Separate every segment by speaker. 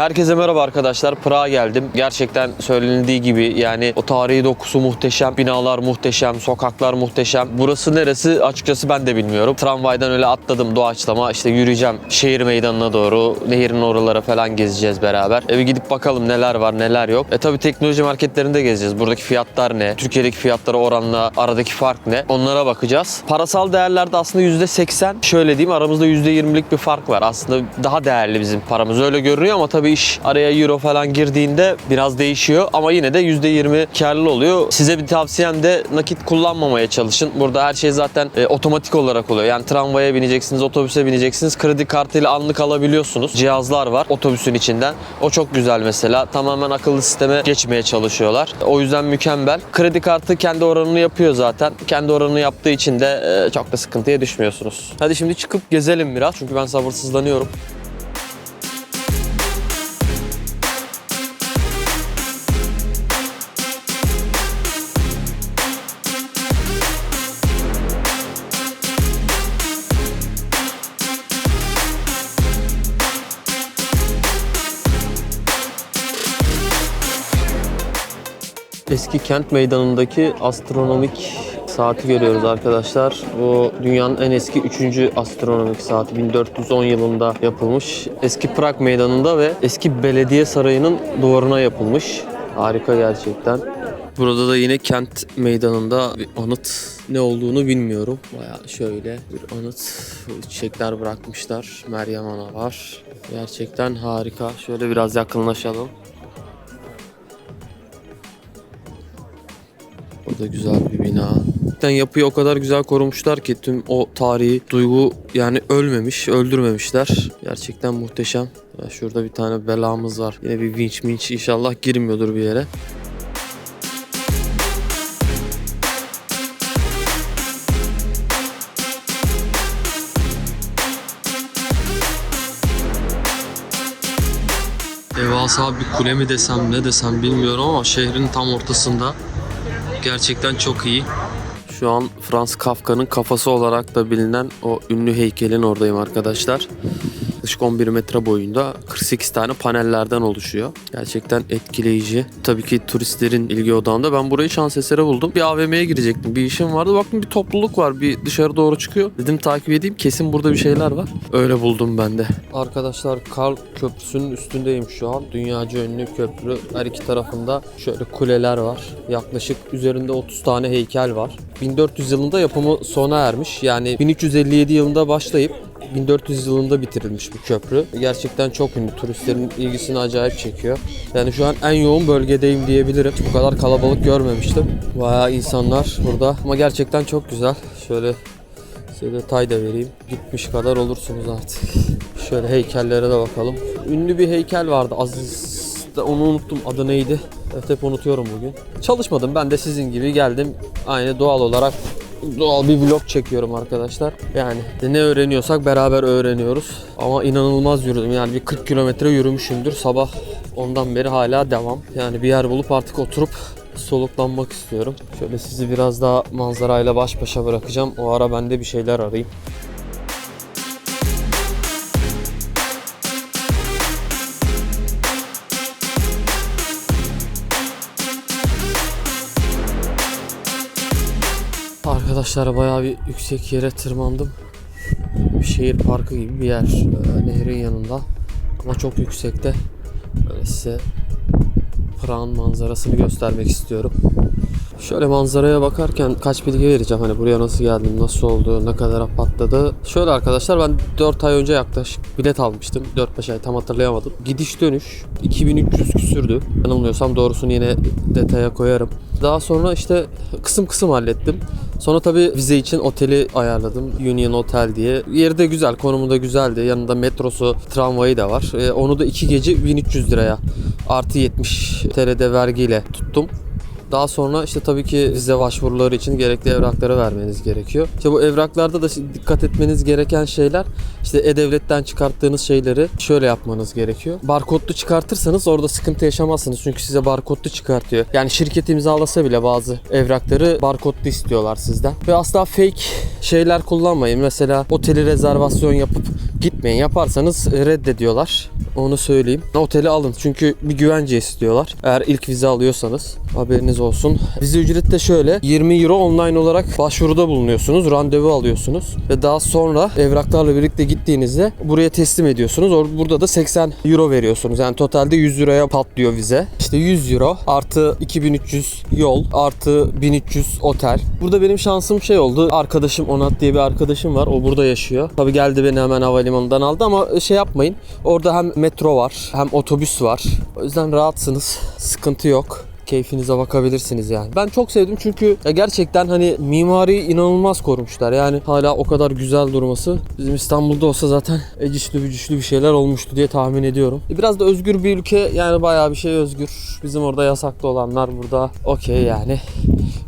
Speaker 1: Herkese merhaba arkadaşlar. Prag'a geldim. Gerçekten söylenildiği gibi yani o tarihi dokusu muhteşem, binalar muhteşem, sokaklar muhteşem. Burası neresi açıkçası ben de bilmiyorum. Tramvaydan öyle atladım doğaçlama işte yürüyeceğim şehir meydanına doğru. Nehirin oralara falan gezeceğiz beraber. E bir gidip bakalım neler var neler yok. E tabi teknoloji marketlerinde gezeceğiz. Buradaki fiyatlar ne? Türkiye'deki fiyatlara oranla aradaki fark ne? Onlara bakacağız. Parasal değerlerde aslında %80 şöyle diyeyim aramızda %20'lik bir fark var. Aslında daha değerli bizim paramız öyle görünüyor ama tabii iş araya euro falan girdiğinde biraz değişiyor ama yine de %20 karlı oluyor. Size bir tavsiyem de nakit kullanmamaya çalışın. Burada her şey zaten e, otomatik olarak oluyor. Yani tramvaya bineceksiniz, otobüse bineceksiniz. Kredi kartıyla anlık alabiliyorsunuz. Cihazlar var otobüsün içinden. O çok güzel mesela. Tamamen akıllı sisteme geçmeye çalışıyorlar. O yüzden mükemmel. Kredi kartı kendi oranını yapıyor zaten. Kendi oranını yaptığı için de e, çok da sıkıntıya düşmüyorsunuz. Hadi şimdi çıkıp gezelim biraz. Çünkü ben sabırsızlanıyorum. Eski kent meydanındaki astronomik saati görüyoruz arkadaşlar. Bu dünyanın en eski 3. astronomik saati 1410 yılında yapılmış. Eski Prag meydanında ve eski belediye sarayının duvarına yapılmış. Harika gerçekten. Burada da yine kent meydanında bir anıt ne olduğunu bilmiyorum. Baya şöyle bir anıt çiçekler bırakmışlar. Meryem Ana var. Gerçekten harika. Şöyle biraz yakınlaşalım. Burada güzel bir bina. Gerçekten yapıyı o kadar güzel korumuşlar ki tüm o tarihi duygu yani ölmemiş, öldürmemişler. Gerçekten muhteşem. Ya şurada bir tane belamız var. Yine bir vinç minç inşallah girmiyordur bir yere. Devasa bir kule mi desem ne desem bilmiyorum ama şehrin tam ortasında. Gerçekten çok iyi. Şu an Franz Kafka'nın kafası olarak da bilinen o ünlü heykelin oradayım arkadaşlar. Yaklaşık 11 metre boyunda 48 tane panellerden oluşuyor. Gerçekten etkileyici. Tabii ki turistlerin ilgi odağında. Ben burayı şans eseri buldum. Bir AVM'ye girecektim. Bir işim vardı. Baktım bir topluluk var. Bir dışarı doğru çıkıyor. Dedim takip edeyim. Kesin burada bir şeyler var. Öyle buldum ben de. Arkadaşlar Karl Köprüsü'nün üstündeyim şu an. Dünyaca ünlü köprü. Her iki tarafında şöyle kuleler var. Yaklaşık üzerinde 30 tane heykel var. 1400 yılında yapımı sona ermiş. Yani 1357 yılında başlayıp 1400 yılında bitirilmiş bu köprü. Gerçekten çok ünlü. Turistlerin ilgisini acayip çekiyor. Yani şu an en yoğun bölgedeyim diyebilirim. Bu kadar kalabalık görmemiştim. Bayağı insanlar burada. Ama gerçekten çok güzel. Şöyle size detay da vereyim. Gitmiş kadar olursunuz artık. Şöyle heykellere de bakalım. Ünlü bir heykel vardı. Aziz onu unuttum. Adı neydi? Evet hep unutuyorum bugün. Çalışmadım. Ben de sizin gibi geldim. Aynı doğal olarak doğal bir vlog çekiyorum arkadaşlar. Yani ne öğreniyorsak beraber öğreniyoruz. Ama inanılmaz yürüdüm. Yani bir 40 kilometre yürümüşümdür. Sabah ondan beri hala devam. Yani bir yer bulup artık oturup soluklanmak istiyorum. Şöyle sizi biraz daha manzarayla baş başa bırakacağım. O ara ben de bir şeyler arayayım. Arkadaşlar bayağı bir yüksek yere tırmandım. Bir şehir parkı gibi bir yer. Ee, nehrin yanında. Ama çok yüksekte. Böyle size Prag'ın manzarasını göstermek istiyorum. Şöyle manzaraya bakarken kaç bilgi vereceğim. Hani buraya nasıl geldim, nasıl oldu, ne kadar patladı. Şöyle arkadaşlar ben 4 ay önce yaklaşık bilet almıştım. 4-5 ay tam hatırlayamadım. Gidiş dönüş 2300 küsürdü. Yanılmıyorsam doğrusunu yine detaya koyarım. Daha sonra işte kısım kısım hallettim. Sonra tabii vize için oteli ayarladım. Union Hotel diye. Yeri de güzel, konumu da güzeldi. Yanında metrosu, tramvayı da var. Ee, onu da 2 gece 1300 liraya artı 70 TL'de vergiyle tuttum. Daha sonra işte tabii ki vize başvuruları için gerekli evrakları vermeniz gerekiyor. İşte bu evraklarda da dikkat etmeniz gereken şeyler işte E-Devlet'ten çıkarttığınız şeyleri şöyle yapmanız gerekiyor. Barkodlu çıkartırsanız orada sıkıntı yaşamazsınız. Çünkü size barkodlu çıkartıyor. Yani şirket imzalasa bile bazı evrakları barkodlu istiyorlar sizden. Ve asla fake şeyler kullanmayın. Mesela oteli rezervasyon yapıp gitmeyin. Yaparsanız reddediyorlar. Onu söyleyeyim. Oteli alın çünkü bir güvence istiyorlar. Eğer ilk vize alıyorsanız haberiniz olsun. Vize ücreti de şöyle 20 euro online olarak başvuruda bulunuyorsunuz. Randevu alıyorsunuz ve daha sonra evraklarla birlikte gittiğinizde buraya teslim ediyorsunuz. Or- Burada da 80 euro veriyorsunuz. Yani totalde 100 euroya patlıyor vize. İşte 100 euro artı 2300 yol artı 1300 otel. Burada benim şansım şey oldu. Arkadaşım Onat diye bir arkadaşım var. O burada yaşıyor. Tabii geldi beni hemen havalimanından aldı ama şey yapmayın. Orada hem metro var hem otobüs var. O yüzden rahatsınız. Sıkıntı yok keyfinize bakabilirsiniz yani. Ben çok sevdim çünkü ya gerçekten hani mimari inanılmaz korumuşlar. Yani hala o kadar güzel durması. Bizim İstanbul'da olsa zaten ecişli bücüşlü bir şeyler olmuştu diye tahmin ediyorum. E, Biraz da özgür bir ülke yani bayağı bir şey özgür. Bizim orada yasaklı olanlar burada okey yani.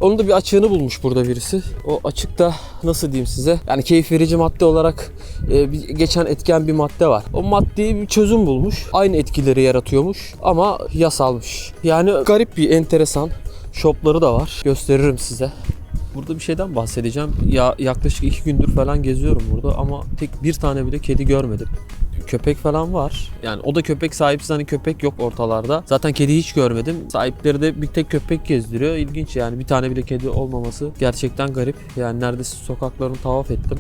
Speaker 1: Onun da bir açığını bulmuş burada birisi. O açıkta nasıl diyeyim size? Yani keyif verici madde olarak e, bir, geçen etken bir madde var. O maddeyi bir çözüm bulmuş. Aynı etkileri yaratıyormuş ama yasalmış. Yani garip bir enteresan shopları da var. Gösteririm size. Burada bir şeyden bahsedeceğim. Ya yaklaşık iki gündür falan geziyorum burada ama tek bir tane bile kedi görmedim. Köpek falan var. Yani o da köpek sahipsiz hani köpek yok ortalarda. Zaten kedi hiç görmedim. Sahipleri de bir tek köpek gezdiriyor. İlginç yani bir tane bile kedi olmaması gerçekten garip. Yani neredeyse sokaklarını tavaf ettim.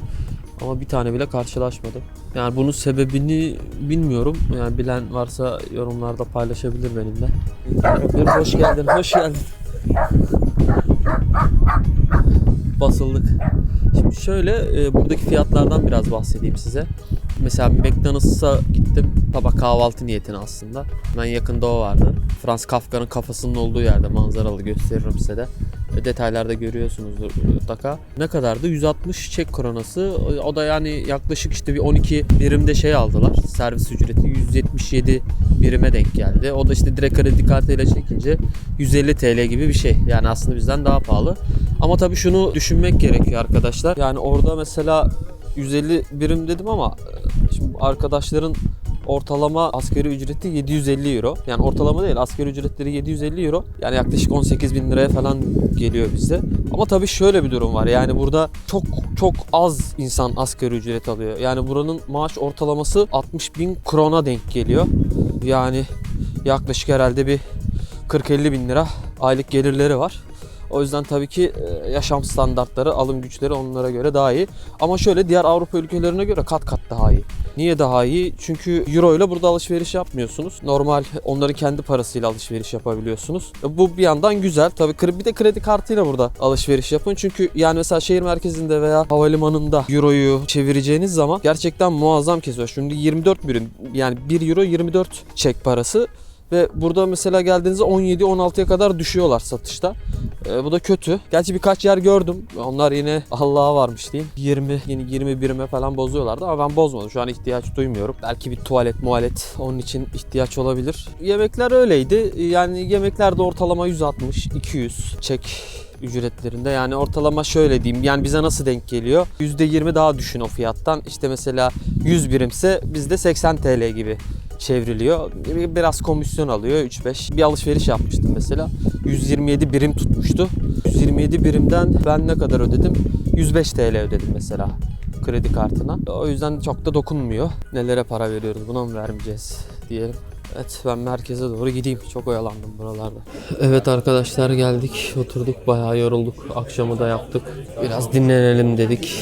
Speaker 1: Ama bir tane bile karşılaşmadım. Yani bunun sebebini bilmiyorum. Yani bilen varsa yorumlarda paylaşabilir benimle. Köpeklerim hoş geldin, hoş geldin. Basıldık. Şimdi şöyle e, buradaki fiyatlardan biraz bahsedeyim size. Mesela McDonald's'a gittim. Tabak kahvaltı niyetine aslında. Hemen yakında o vardı. Franz Kafka'nın kafasının olduğu yerde manzaralı gösteririm size de. Detaylarda görüyorsunuzdur mutlaka. Ne kadardı? 160 çek kronası. O da yani yaklaşık işte bir 12 birimde şey aldılar. Servis ücreti 177 birime denk geldi. O da işte direkt kredi kartıyla çekince 150 TL gibi bir şey. Yani aslında bizden daha pahalı. Ama tabii şunu düşünmek gerekiyor arkadaşlar. Yani orada mesela 150 birim dedim ama e, şimdi arkadaşların ortalama asgari ücreti 750 euro. Yani ortalama değil asgari ücretleri 750 euro. Yani yaklaşık 18 bin liraya falan geliyor bize. Ama tabii şöyle bir durum var. Yani burada çok çok az insan asgari ücret alıyor. Yani buranın maaş ortalaması 60 bin krona denk geliyor. Yani yaklaşık herhalde bir 40-50 bin lira aylık gelirleri var. O yüzden tabii ki e, yaşam standartları, alım güçleri onlara göre daha iyi. Ama şöyle diğer Avrupa ülkelerine göre kat kat daha iyi. Niye daha iyi? Çünkü euro ile burada alışveriş yapmıyorsunuz. Normal onların kendi parasıyla alışveriş yapabiliyorsunuz. E, Bu bir yandan güzel. Tabii bir de kredi kartıyla burada alışveriş yapın. Çünkü yani mesela şehir merkezinde veya havalimanında euroyu çevireceğiniz zaman gerçekten muazzam kesiyor. Şimdi 24 birim yani 1 euro 24 çek parası. Ve burada mesela geldiğinizde 17-16'ya kadar düşüyorlar satışta. Ee, bu da kötü. Gerçi birkaç yer gördüm. Onlar yine Allah'a varmış diyeyim. 20, yeni 20 birime falan bozuyorlardı ama ben bozmadım. Şu an ihtiyaç duymuyorum. Belki bir tuvalet muhalet onun için ihtiyaç olabilir. Yemekler öyleydi. Yani yemekler de ortalama 160, 200 çek ücretlerinde. Yani ortalama şöyle diyeyim. Yani bize nasıl denk geliyor? %20 daha düşün o fiyattan. İşte mesela 100 birimse bizde 80 TL gibi çevriliyor. Biraz komisyon alıyor 3-5. Bir alışveriş yapmıştım mesela. 127 birim tutmuştu. 127 birimden ben ne kadar ödedim? 105 TL ödedim mesela kredi kartına. O yüzden çok da dokunmuyor. Nelere para veriyoruz buna mı vermeyeceğiz diyelim. Evet ben merkeze doğru gideyim. Çok oyalandım buralarda. Evet arkadaşlar geldik. Oturduk bayağı yorulduk. Akşamı da yaptık. Biraz dinlenelim dedik.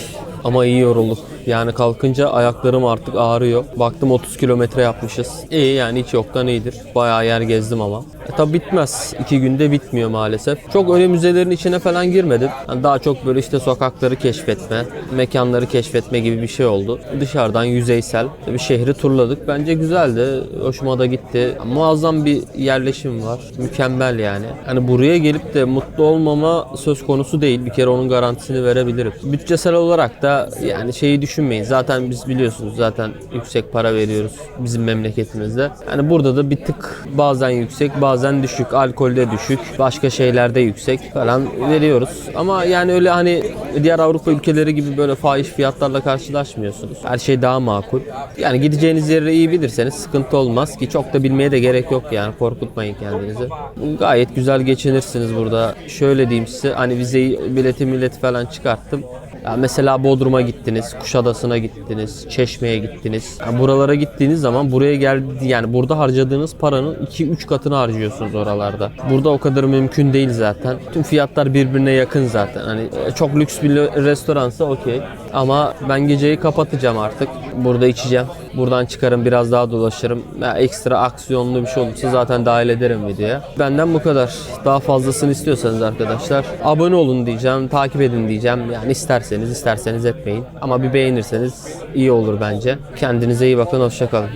Speaker 1: Ama iyi yorulduk. Yani kalkınca ayaklarım artık ağrıyor. Baktım 30 kilometre yapmışız. İyi yani hiç yoktan iyidir. Bayağı yer gezdim ama. E tabi bitmez. İki günde bitmiyor maalesef. Çok öyle müzelerin içine falan girmedim. Yani daha çok böyle işte sokakları keşfetme, mekanları keşfetme gibi bir şey oldu. Dışarıdan yüzeysel bir şehri turladık. Bence güzeldi. Hoşuma da gitti. Muazzam bir yerleşim var. Mükemmel yani. Hani buraya gelip de mutlu olmama söz konusu değil. Bir kere onun garantisini verebilirim. Bütçesel olarak da yani şeyi düşünmeyin. Zaten biz biliyorsunuz zaten yüksek para veriyoruz bizim memleketimizde. Yani burada da bir tık bazen yüksek bazen düşük. Alkolde düşük. Başka şeylerde yüksek falan veriyoruz. Ama yani öyle hani diğer Avrupa ülkeleri gibi böyle fahiş fiyatlarla karşılaşmıyorsunuz. Her şey daha makul. Yani gideceğiniz yeri iyi bilirseniz sıkıntı olmaz ki çok da bilmeye de gerek yok yani korkutmayın kendinizi. Gayet güzel geçinirsiniz burada. Şöyle diyeyim size hani vizeyi bileti milleti falan çıkarttım. Ya mesela Bodrum'a gittiniz, Kuşadası'na gittiniz, Çeşme'ye gittiniz. Ya buralara gittiğiniz zaman buraya geldi yani burada harcadığınız paranın 2-3 katını harcıyorsunuz oralarda. Burada o kadar mümkün değil zaten. Tüm fiyatlar birbirine yakın zaten. Hani e, çok lüks bir restoransa okey. Ama ben geceyi kapatacağım artık. Burada içeceğim. Buradan çıkarım biraz daha dolaşırım. Ya ekstra aksiyonlu bir şey olursa zaten dahil ederim videoya. Benden bu kadar. Daha fazlasını istiyorsanız arkadaşlar abone olun diyeceğim, takip edin diyeceğim. Yani isterseniz isterseniz etmeyin. Ama bir beğenirseniz iyi olur bence. Kendinize iyi bakın, hoşçakalın.